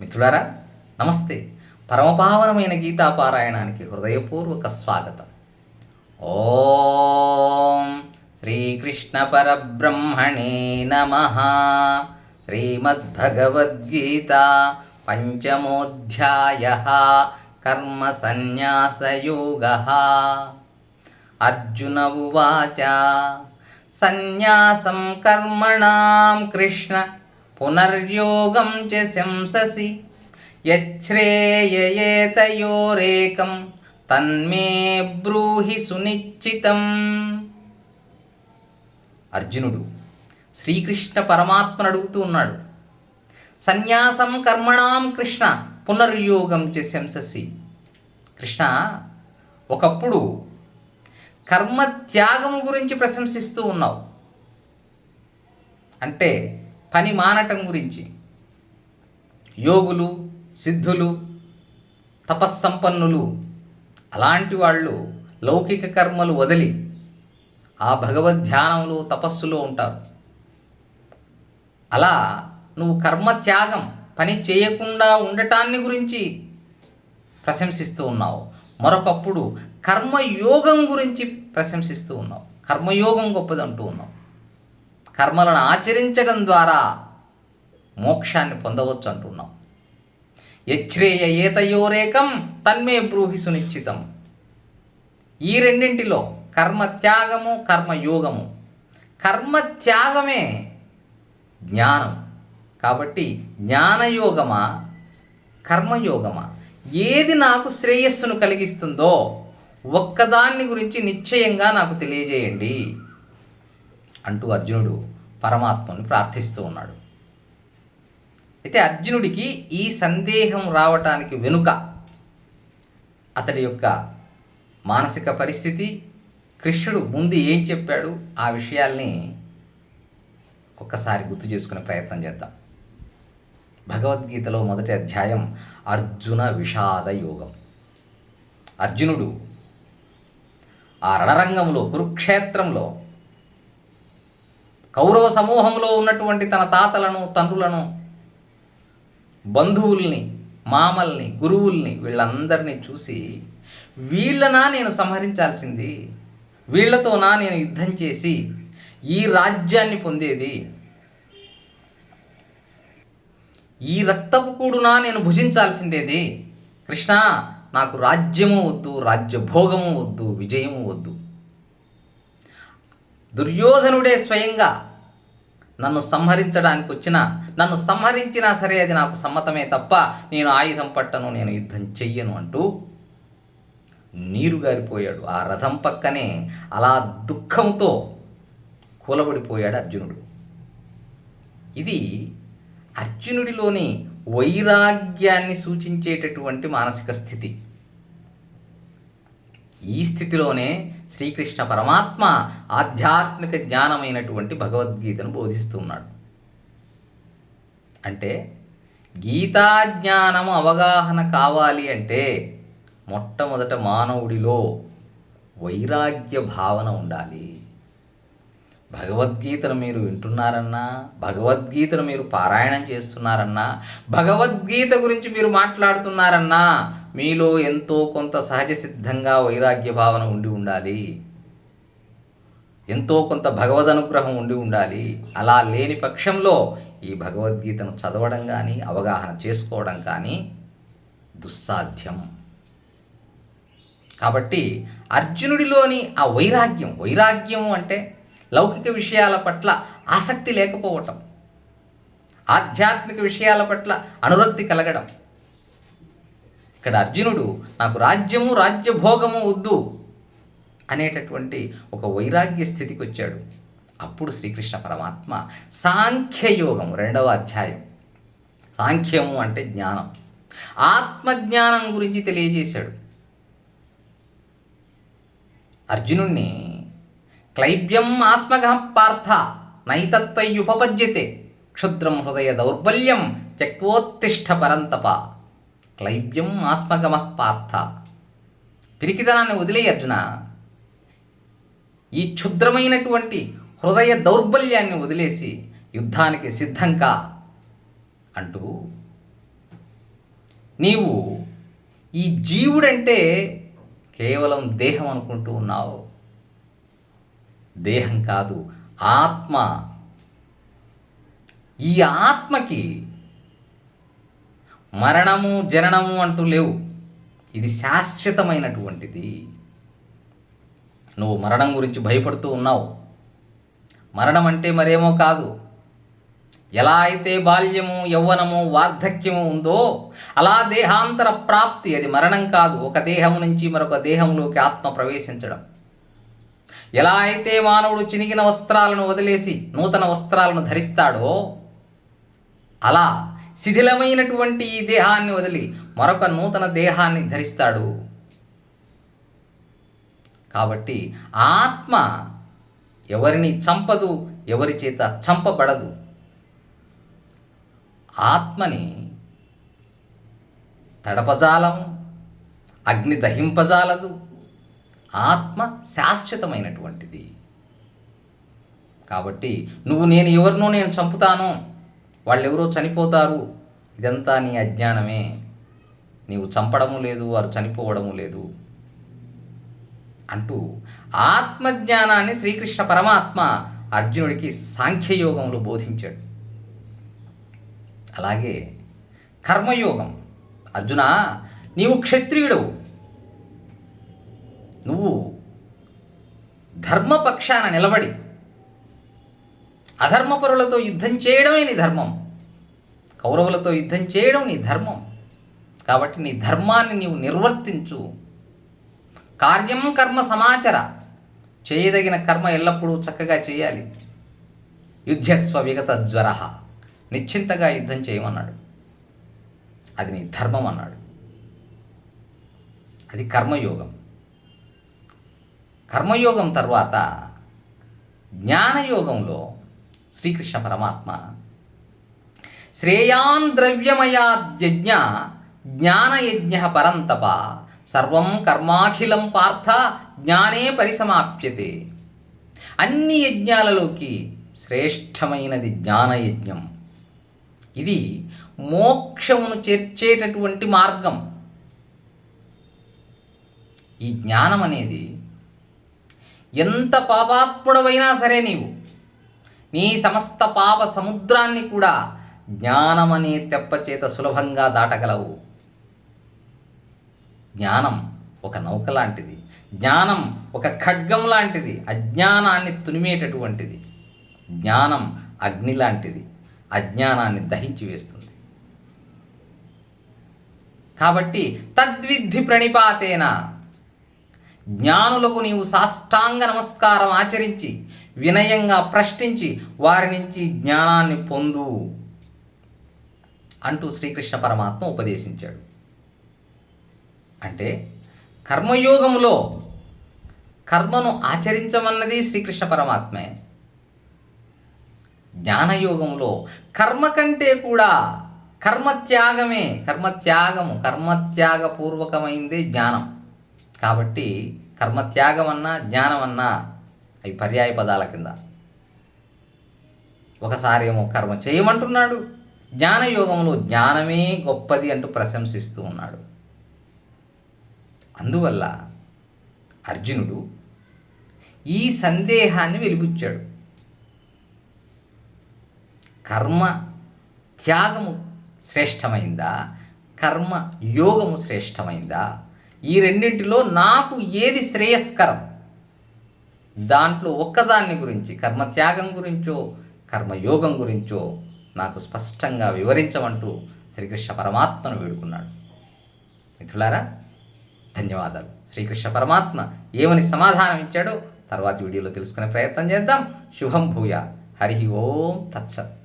మిత్రులారా నమస్తే. పరమపావనమైన గీతాపారాయణానికి హృదయపూర్వక స్వాగతం. ఓం శ్రీకృష్ణ పరబ్రహ్మణే నమ. శ్రీమద్భగవద్గీత పంచమోధ్యాయ. కర్మ సన్యాసయోగ అర్జున ఉవాచ. సన్యాసం కర్మణాం కృష్ణ. పునర్యోగం చ శంససి యచ్ఛ్రేయయేతయోరేకం తన్మే బ్రూహి సునిశ్చితం. అర్జునుడు శ్రీకృష్ణ పరమాత్మను అడుగుతూ ఉన్నాడు సన్యాసం కర్మణాం కృష్ణ పునర్యోగం చ శంససి కృష్ణ ఒకప్పుడు కర్మ త్యాగం గురించి ప్రశంసిస్తూ ఉన్నావు. అంటే పని మానటం గురించి. యోగులు సిద్ధులు తపస్సంపన్నులు అలాంటి వాళ్ళు లౌకిక కర్మలు వదిలి ఆ భగవద్ ధ్యానంలో తపస్సులో ఉంటారు. అలా నువ్వు కర్మ త్యాగం పని చేయకుండా ఉండటాన్ని గురించి ప్రశంసిస్తూ ఉన్నావు. మరొకప్పుడు కర్మయోగం గురించి ప్రశంసిస్తూ ఉన్నావు. కర్మయోగం గొప్పది అంటూ ఉన్నావు. కర్మలను ఆచరించడం ద్వారా మోక్షాన్ని పొందవచ్చు అంటున్నాం. యచ్ఛ్రేయ ఏతయోరేకం తన్మే బ్రూహి సునిశ్చితం. ఈ రెండింటిలో కర్మ త్యాగము కర్మయోగము కర్మ త్యాగమే జ్ఞానం. కాబట్టి జ్ఞానయోగమా కర్మయోగమా? ఏది నాకు శ్రేయస్సును కలిగిస్తుందో ఒక్కదాన్ని గురించి నిశ్చయంగా నాకు తెలియజేయండి. అంటూ అర్జునుడు పరమాత్మను ప్రార్థిస్తూ ఉన్నాడు. అయితే అర్జునుడికి ఈ సందేహం రావటానికి వెనుక అతడి యొక్క మానసిక పరిస్థితి కృష్ణుడు ముందు ఏం చెప్పాడు ఆ విషయాల్ని ఒక్కసారి గుర్తు చేసుకునే ప్రయత్నం చేద్దాం. భగవద్గీతలో మొదటి అధ్యాయం అర్జున విషాద యోగం. అర్జునుడు ఆ రణరంగంలో కురుక్షేత్రంలో కౌరవ సమూహంలో ఉన్నటువంటి తన తాతలను తండ్రులను బంధువుల్ని మామల్ని గురువుల్ని వీళ్ళందరినీ చూసి వీళ్ళనా నేను సంహరించాల్సింది? వీళ్ళతోనా నేను యుద్ధం చేసి ఈ రాజ్యాన్ని పొందేది? ఈ రక్తపు కూడునా నేను భుజించాల్సిందేది? కృష్ణ నాకు రాజ్యము వద్దు రాజ్యభోగము వద్దు విజయము వద్దు. దుర్యోధనుడే స్వయంగా నన్ను సంహరించడానికి వచ్చిన నన్ను సంహరించినా సరే అది నాకు సమ్మతమే తప్ప నేను ఆయుధం పట్టను నేను యుద్ధం చెయ్యను అంటూ నీరు గారిపోయాడు ఆ రథం పక్కనే అలా దుఃఖంతో కూలబడిపోయాడు అర్జునుడు. ఇది అర్జునుడిలోని వైరాగ్యాన్ని సూచించేటటువంటి మానసిక స్థితి. ఈ స్థితిలోనే శ్రీకృష్ణ పరమాత్మ ఆధ్యాత్మిక జ్ఞానమైనటువంటి భగవద్గీతను బోధిస్తున్నాడు. అంటే గీతాజ్ఞానము అవగాహన కావాలి అంటే మొట్టమొదట మానవుడిలో వైరాగ్య భావన ఉండాలి. భగవద్గీతను మీరు వింటున్నారన్నా భగవద్గీతను మీరు పారాయణం చేస్తున్నారన్నా భగవద్గీత గురించి మీరు మాట్లాడుతున్నారన్నా మీలో ఎంతో కొంత సహజ సిద్ధంగా వైరాగ్య భావన ఉండి ఉండాలి. ఎంతో కొంత భగవద్ అనుగ్రహం ఉండి ఉండాలి. అలా లేని పక్షంలో ఈ భగవద్గీతను చదవడం కానీ అవగాహన చేసుకోవడం కానీ దుస్సాధ్యం. కాబట్టి అర్జునుడిలోని ఆ వైరాగ్యం వైరాగ్యం అంటే లౌకిక విషయాల పట్ల ఆసక్తి లేకపోవటం ఆధ్యాత్మిక విషయాల పట్ల అనురక్తి కలగడం. ఇక్కడ అర్జునుడు నాకు రాజ్యము రాజ్యభోగము వద్దు అనేటటువంటి ఒక వైరాగ్య స్థితికి వచ్చాడు. అప్పుడు శ్రీకృష్ణ పరమాత్మ సాంఖ్యయోగం రెండవ అధ్యాయం. సాంఖ్యము అంటే జ్ఞానం. ఆత్మజ్ఞానం గురించి తెలియజేశాడు. అర్జునుణ్ణి క్లైబ్యం ఆస్మగ పార్థ నైతత్వయుపపద్యతే క్షుద్రం హృదయ దౌర్బల్యం త్యక్వోత్తిష్ట పరంతప క్లైబ్యం ఆస్మగమ పార్థ పిరికితనాన్ని వదిలే అర్జున. ఈ క్షుద్రమైనటువంటి హృదయ దౌర్బల్యాన్ని వదిలేసి యుద్ధానికి సిద్ధంకా అంటూ నీవు ఈ జీవుడంటే కేవలం దేహం అనుకుంటూ ఉన్నావు. దేహం కాదు ఆత్మ. ఈ ఆత్మకి మరణము జననము అంటూ లేవు. ఇది శాశ్వతమైనటువంటిది. నువ్వు మరణం గురించి భయపడుతూ ఉన్నావు. మరణం అంటే మరేమో కాదు. ఎలా అయితే బాల్యము యవ్వనము వార్ధక్యము ఉందో అలా దేహాంతర ప్రాప్తి అది మరణం కాదు. ఒక దేహం నుంచి మరొక దేహంలోకి ఆత్మ ప్రవేశించడం. ఎలా అయితే మానవుడు చినిగిన వస్త్రాలను వదిలేసి నూతన వస్త్రాలను ధరిస్తాడో అలా శిథిలమైనటువంటి ఈ దేహాన్ని వదిలి మరొక నూతన దేహాన్ని ధరిస్తాడు. కాబట్టి ఆత్మ ఎవరిని చంపదు ఎవరి చేత చంపబడదు. ఆత్మని తడపజాలం అగ్ని దహింపజాలదు ఆత్మ శాశ్వతమైనటువంటిది. కాబట్టి నువ్వు నేను ఎవరినో నేను చంపుతాను. వాళ్ళెవరో చనిపోతారు. ఇదంతా నీ అజ్ఞానమే. నీవు చంపడము లేదు వారు చనిపోవడము లేదు అంటూ ఆత్మజ్ఞానాన్ని శ్రీకృష్ణ పరమాత్మ అర్జునుడికి సాంఖ్యయోగంలో బోధించాడు. అలాగే కర్మయోగం. అర్జున నీవు క్షత్రియుడవు. నువ్వు ధర్మపక్షాన నిలబడి అధర్మపరులతో యుద్ధం చేయడమే నీ ధర్మం. కౌరవులతో యుద్ధం చేయడం నీ ధర్మం. కాబట్టి నీ ధర్మాన్ని నీవు నిర్వర్తించు. కార్యం కర్మ సమాచర. చేయదగిన కర్మ ఎల్లప్పుడూ చక్కగా చేయాలి. యుద్ధస్వ విగత జ్వర. నిశ్చింతగా యుద్ధం చేయమన్నాడు. అది నీ ధర్మం అన్నాడు. అది కర్మయోగం. కర్మయోగం తర్వాత జ్ఞానయోగంలో శ్రీకృష్ణ పరమాత్మ శ్రేయాన్ ద్రవ్యమయాద్యజ్ఞ జ్ఞానయజ్ఞ పరంతప. సర్వం కర్మాఖిలం పార్థ జ్ఞానే పరిసమాప్యతే. అన్ని యజ్ఞాలలోకి శ్రేష్టమైనది జ్ఞానయజ్ఞం. ఇది మోక్షమును చేర్చేటటువంటి మార్గం. ఈ జ్ఞానం అనేది ఎంత పాపాత్ముడవైనా సరే నీవు నీ సమస్త పాప సముద్రాన్ని కూడా జ్ఞానమనే తెప్పచేత సులభంగా దాటగలవు. జ్ఞానం ఒక నౌక లాంటిది. జ్ఞానం ఒక ఖడ్గం లాంటిది. అజ్ఞానాన్ని తునిమేటటువంటిది. జ్ఞానం అగ్ని లాంటిది. అజ్ఞానాన్ని దహించి వేస్తుంది. కాబట్టి తద్విద్ధి ప్రణిపాతేన జ్ఞానులకు నీవు సాష్టాంగ నమస్కారం ఆచరించి వినయంగా ప్రశ్నించి వారి నుంచి జ్ఞానాన్ని పొందు అంటూ శ్రీకృష్ణ పరమాత్మ ఉపదేశించాడు. అంటే కర్మయోగంలో కర్మను ఆచరించమన్నది శ్రీకృష్ణ పరమాత్మే. జ్ఞానయోగంలో కర్మ కంటే కూడా కర్మత్యాగమే కర్మత్యాగము కర్మత్యాగపూర్వకమైందే జ్ఞానం. కాబట్టి కర్మత్యాగం అన్నా జ్ఞానం అన్నా అవి పర్యాయ పదాల కింద. ఒకసారి ఏమో కర్మ చేయమంటున్నాడు. జ్ఞానయోగంలో జ్ఞానమే గొప్పది అంటూ ప్రశంసిస్తూ ఉన్నాడు. అందువల్ల అర్జునుడు ఈ సందేహాన్ని వెలిబుచ్చాడు. కర్మ త్యాగము శ్రేష్టమైందా? కర్మ యోగము శ్రేష్టమైందా? ఈ రెండింటిలో నాకు ఏది శ్రేయస్కరం? దాంట్లో ఒక్కదాన్ని గురించి కర్మత్యాగం గురించో కర్మయోగం గురించో నాకు స్పష్టంగా వివరించమంటూ శ్రీకృష్ణ పరమాత్మను వేడుకున్నాడు. మిత్రులారా ధన్యవాదాలు. శ్రీకృష్ణ పరమాత్మ ఏమని సమాధానం ఇచ్చాడో తర్వాత వీడియోలో తెలుసుకునే ప్రయత్నం చేద్దాం. శుభం భూయ హరి ఓం తత్సత్.